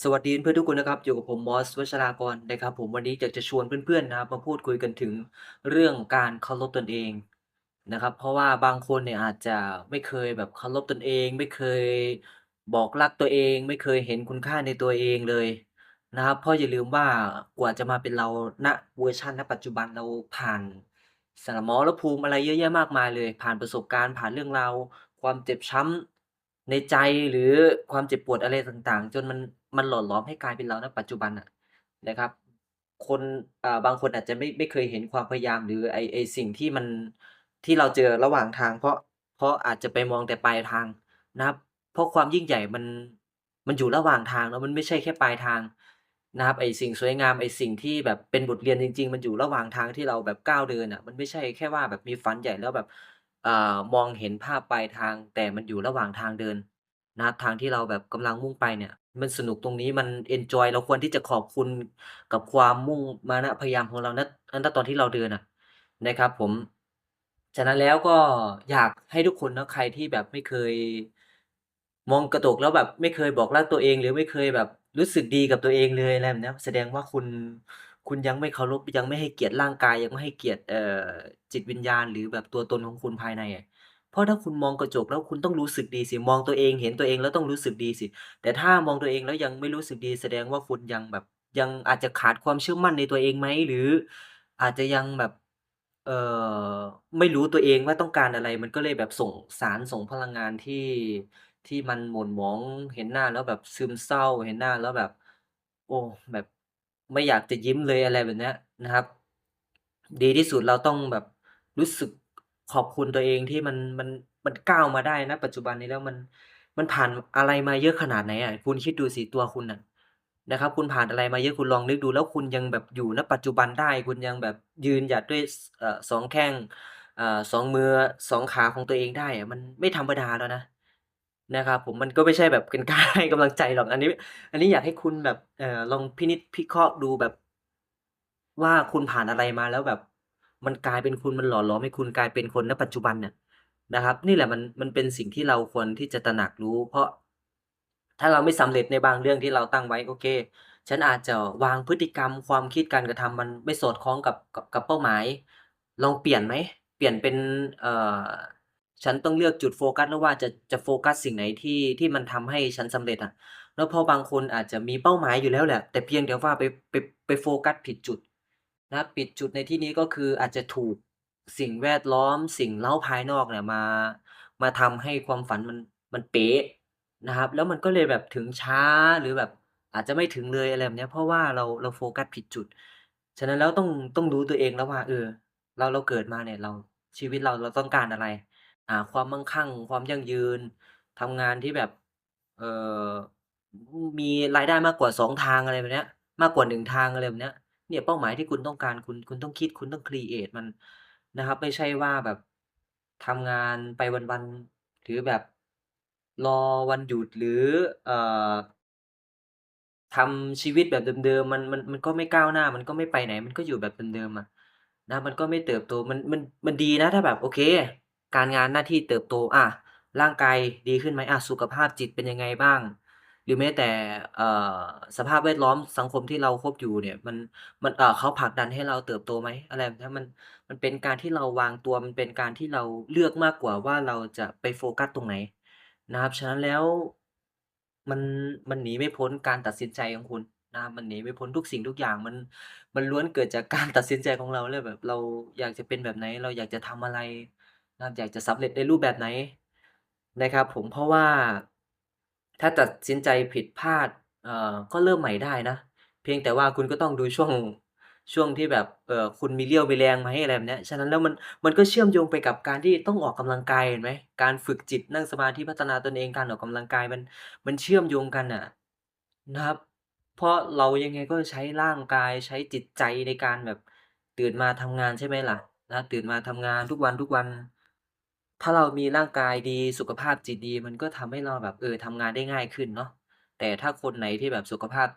สวัสดีเพื่อนทุกคนนะครับ อยู่กับผมมอสวัชรากรนะครับ ผมวันนี้อยากจะชวนเพื่อนๆนะครับ มาพูดคุยกันถึงเรื่องการเคารพตนเองนะครับ เพราะว่าบางคนเนี่ยอาจจะไม่เคยแบบเคารพตนเอง ไม่เคยบอกรักตัวเอง ไม่เคยเห็นคุณค่าในตัวเองเลยนะครับ เพราะอย่าลืมว่ากว่าจะมาเป็นเราณเวอร์ชันณปัจจุบันเราผ่านสมรภูมิอะไรเยอะแยะมากมายเลย ผ่านประสบการณ์ผ่านเรื่องราวความเจ็บช้ำในใจหรือความเจ็บปวดอะไรต่างๆ จนมัน มันหล่อหลอมให้กลายเป็นเราณปัจจุบันนะนะครับ คนบางคนอาจจะไม่ไม่เคยเห็นความพยายามหรือไอ้ไอสิ่งที่มันที่เราเจอระหว่างทาง เพราะเพราะอาจจะไปมองแต่ปลายทางนะครับ เพราะความยิ่งใหญ่มันมันอยู่ระหว่างทางเนาะมันไม่ใช่แค่ปลายทางนะครับไอ้สิ่งสวยงามไอ้สิ่งที่แบบเป็นบทเรียนจริง ๆ มันอยู่ระหว่างทางที่เราแบบก้าวเดินอะมันไม่ใช่แค่ว่าแบบมีฝันใหญ่แล้วแบบอมองเห็นภาพปลายทางแต่มันอยู่ระหว่างทางเดิน นะ ทางที่เราแบบกำลังมุ่งไปเนี่ย มันสนุกตรงนี้มันเอนจอย เราควรที่จะขอบคุณกับความมุ่งมานะพยายามของเรา ณ ณ ตอนที่เราเดินอะนะครับผม ฉะนั้นแล้วก็อยากให้ทุกคนเนาะ ใครที่แบบไม่เคย มองกระจกแล้วแบบไม่เคยบอกรักตัวเอง หรือไม่เคยแบบรู้สึกดีกับตัวเองเลย อะไรแบบเนี้ย แสดงว่าคุณ คุณยังไม่เคารพ ยังไม่ให้เกียรติร่างกาย ยังไม่ให้เกียรติ เอ่อ จิตวิญญาณ หรือแบบตัวตนของคุณภายในอะ เพราะถ้าคุณมองกระจกแล้วคุณต้องรู้สึกดีสิ มองตัวเอง เห็นตัวเองแล้วต้องรู้สึกดีสิ แต่ถ้ามองตัวเองแล้วยังไม่รู้สึกดี แสดงว่าคุณยังแบบ ยังอาจจะขาดความเชื่อมั่นในตัวเองไหม หรืออาจจะยังแบบ เอ่อ ไม่รู้ตัวเองว่าต้องการอะไร มันก็เลยแบบส่งสาร ส่งพลังงานที่ ที่มันหม่นหมอง เห็นหน้าแล้วแบบซึมเศร้า เห็นหน้าแล้วแบบ โอ้ แบบไม่อยากจะยิ้มเลย อะไรแบบเนี้ยนะครับ ดีที่สุดเราต้องแบบรู้สึก ขอบคุณตัวเองที่มัน มัน มันก้าวมาได้ ณ ปัจจุบันนี้แล้วมัน มันผ่านอะไรมาเยอะขนาดไหนอะ คุณคิดดูสิ ตัวคุณน่ะ นะครับ คุณผ่านอะไรมาเยอะ คุณลองนึกดู แล้วคุณยังแบบอยู่ ณ ปัจจุบันได้ คุณยังแบบยืนหยัดด้วย ส เอ่อ 2 แข้ง อ่า 2 มือ 2 ขาของตัวเองได้อะ มันไม่ธรรมดาแล้วนะ นะครับผม มันก็ไม่ใช่แบบเป็น การ ให้กำลังใจหรอก อันนี้ อันนี้อยากให้คุณแบบ เอ่อ ลองพินิจพิเคราะห์ดูแบบ ว่าคุณผ่านอะไรมาแล้วแบบ มันกลายเป็นคุณมันหล่อหลอมให้คุณกลายเป็นคนณปัจจุบันเนี่ยนะครับ นี่แหละมันมันเป็นสิ่งที่เราควรที่จะตระหนักรู้ เพราะถ้าเราไม่สำเร็จในบางเรื่องที่เราตั้งไว้โอเค ฉันอาจจะวางพฤติกรรม ความคิดการกระทำมันไม่สอดคล้องกับกับกับเป้าหมาย ลองเปลี่ยนไหมเปลี่ยนเป็นเอ่อฉันต้องเลือกจุดโฟกัสแล้วว่าจะจะโฟกัสสิ่งไหนที่ที่มันทำให้ฉันสำเร็จอะ แล้วพอบางคนอาจจะมีเป้าหมายอยู่แล้วแหละ แต่เพียงแต่ว่าไปไปไปโฟกัสผิดจุด นะครับผิดจุดในที่นี้ก็คืออาจจะถูกสิ่งแวดล้อมสิ่งเร้าภายนอกเนี่ยมา มาทำให้ความฝันมันมันเป๋นะครับ แล้วมันก็เลยแบบถึงช้าหรือแบบอาจจะไม่ถึงเลยอะไรแบบเนี้ย เพราะว่าเราเราโฟกัสผิดจุด ฉะนั้นแล้วต้องต้องรู้ตัวเองแล้วว่า เออ เราเราเกิดมาเนี่ยเราชีวิตเราเราต้องการอะไร อ่า ความมั่งคั่ง ความยั่งยืนทำงานที่แบบ เอ่อมีรายได้มากกว่า2ทางอะไรแบบเนี้ย มากกว่า1ทางอะไรแบบเนี้ย เนี่ยเป้าหมายที่คุณต้องการ คุณ คุณต้องคิด คุณต้อง ครีเอต มันนะครับ ไม่ใช่ว่าแบบทำงานไปวัน ๆ หรือแบบรอวันหยุด หรือ เอ่อ ทำชีวิตแบบเดิม ๆ มัน มัน มันก็ไม่ก้าวหน้า มันก็ไม่ไปไหน มันก็อยู่แบบเดิม ๆ อะ นะ มันก็ไม่เติบโต มัน มัน มันดีนะ ถ้าแบบ โอเค การงานหน้าที่เติบโต อา ร่างกายดีขึ้นไหม อา สุขภาพจิตเป็นยังไงบ้าง หรือแม้แต่ เอ่อ สภาพแวดล้อมสังคมที่เราคบอยู่เนี่ย มัน มัน เอ่อ เขาผลักดันให้เราเติบโตไหม อะไรแบบเนี้ย มัน มันเป็นการที่เราวางตัว มันเป็นการที่เราเลือกมากกว่าว่า เราจะไปโฟกัสตรงไหนนะครับ ฉะนั้นแล้ว มัน มันหนีไม่พ้นการตัดสินใจของคุณนะครับ มันหนีไม่พ้นทุกสิ่งทุกอย่าง มัน มันล้วนเกิดจาก การ ตัดสินใจของเราเลยแบบเราอยากจะเป็นแบบไหน เราอยากจะทำอะไรนะครับ อยากจะสำเร็จในรูปแบบไหนนะครับผม เพราะว่า ถ้าตัดสินใจผิดพลาด เอ่อ ก็เริ่มใหม่ได้นะ เพียงแต่ว่าคุณก็ต้องดูช่วง ช่วงที่แบบ เอ่อ คุณมีเรี่ยวมีแรงไหม อะไรแบบเนี้ย ฉะนั้นแล้วมัน มันก็เชื่อมโยงไปกับการที่ต้องออกกำลังกายเห็นไหม การฝึกจิต นั่งสมาธิ พัฒนาตนเอง การออกกำลังกายมัน มันเชื่อมโยงกันน่ะ นะครับ เพราะเรายังไงก็ใช้ร่างกาย ใช้จิตใจในการแบบตื่นมาทำงาน ใช่ไหมล่ะ นะ ตื่นมาทำงานทุกวัน ๆ ถ้าเรามีร่างกายดี สุขภาพจิตดี มันก็ทำให้เราแบบ เออทำงานได้ง่ายขึ้นเนาะ แต่ถ้าคนไหนที่แบบสุขภาพ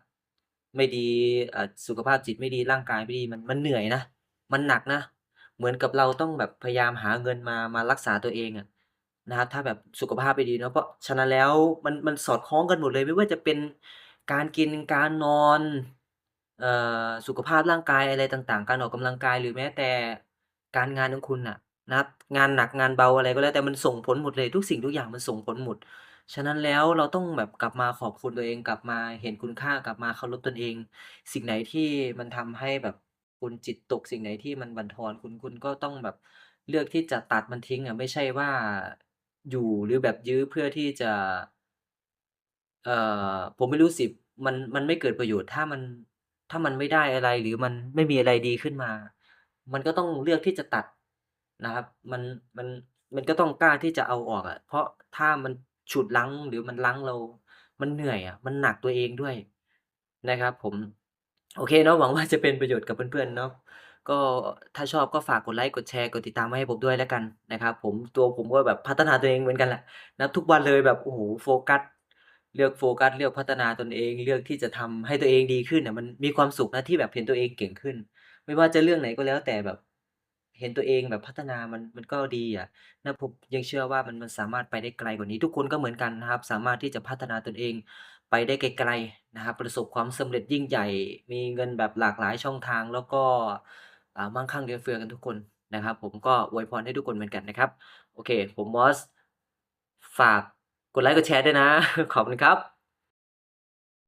ไม่ดีอ่าสุขภาพจิตไม่ดี ร่างกายไม่ดี มัน มันเหนื่อยนะ มันหนักนะ เหมือนกับเราต้องแบบพยายามหาเงินมา มารักษาตัวเองอะนะครับ ถ้าแบบสุขภาพไม่ดีเนาะ เพราะฉะนั้นแล้วมัน มันสอดคล้องกันหมดเลย ไม่ว่าจะเป็นการกิน การนอน เอ่อ สุขภาพร่างกายอะไรต่าง ๆ การออกกำลังกาย หรือแม้แต่การงานของคุณน่ะ นะครับ งานหนักงานเบาอะไรก็แล้วแต่มันส่งผลหมดเลย ทุกสิ่งทุกอย่างมันส่งผลหมด ฉะนั้นแล้วเราต้องแบบกลับมาขอบคุณตัวเอง กลับมาเห็นคุณค่า กลับมาเคารพตนเอง สิ่งไหนที่มันทำให้แบบคุณจิตตก สิ่งไหนที่มันบั่นทอนคุณ คุณก็ต้องแบบเลือกที่จะตัดมันทิ้งอะ ไม่ใช่ว่าอยู่ หรือแบบยื้อเพื่อที่จะ เอ่อ ผมไม่รู้สิ มัน มันไม่เกิดประโยชน์ ถ้ามัน ถ้ามันไม่ได้อะไร หรือมันไม่มีอะไรดีขึ้นมา มันก็ต้องเลือกที่จะตัด นะครับ มัน มัน มันก็ต้องกล้าที่จะเอาออกอะ เพราะถ้ามันฉุดรั้ง หรือมันรั้งเรา มันเหนื่อยอะ มันหนักตัวเองด้วยนะครับผม โอเคเนาะ หวังว่าจะเป็นประโยชน์กับเพื่อน ๆ เนาะ ก็ ถ้าชอบก็ฝากกดไลก์กดแชร์ กดติดตามไว้ให้ผมด้วยแล้วกันนะครับผม ตัวผมก็แบบพัฒนาตัวเองเหมือนกันแหละ นับทุกวันเลยแบบ โอ้โฮ โฟกัส เลือกโฟกัส เลือกพัฒนาตนเอง เลือกที่จะทำให้ตัวเองดีขึ้นอะมันมีความสุขนะที่แบบเห็นตัวเองเก่งขึ้น ไม่ว่าจะเรื่องไหนก็แล้วแต่แบบ เห็นตัวเองแบบพัฒนามัน มันก็ดีอะ แล้วผมยังเชื่อว่ามัน มันสามารถไปได้ไกลกว่านี้ ทุกคนก็เหมือนกันนะครับ สามารถที่จะพัฒนาตนเองไปได้ไกล ๆ นะครับ ประสบความสำเร็จยิ่งใหญ่ มีเงินแบบหลากหลายช่องทาง แล้วก็ อ่า มั่งคั่งเหลือเฟือกันทุกคนนะครับผม ก็อวยพรให้ทุกคนเหมือนกันนะครับ โอเค ผมมอสฝากกดไลก์กดแชร์ด้วยนะ ขอบคุณครับ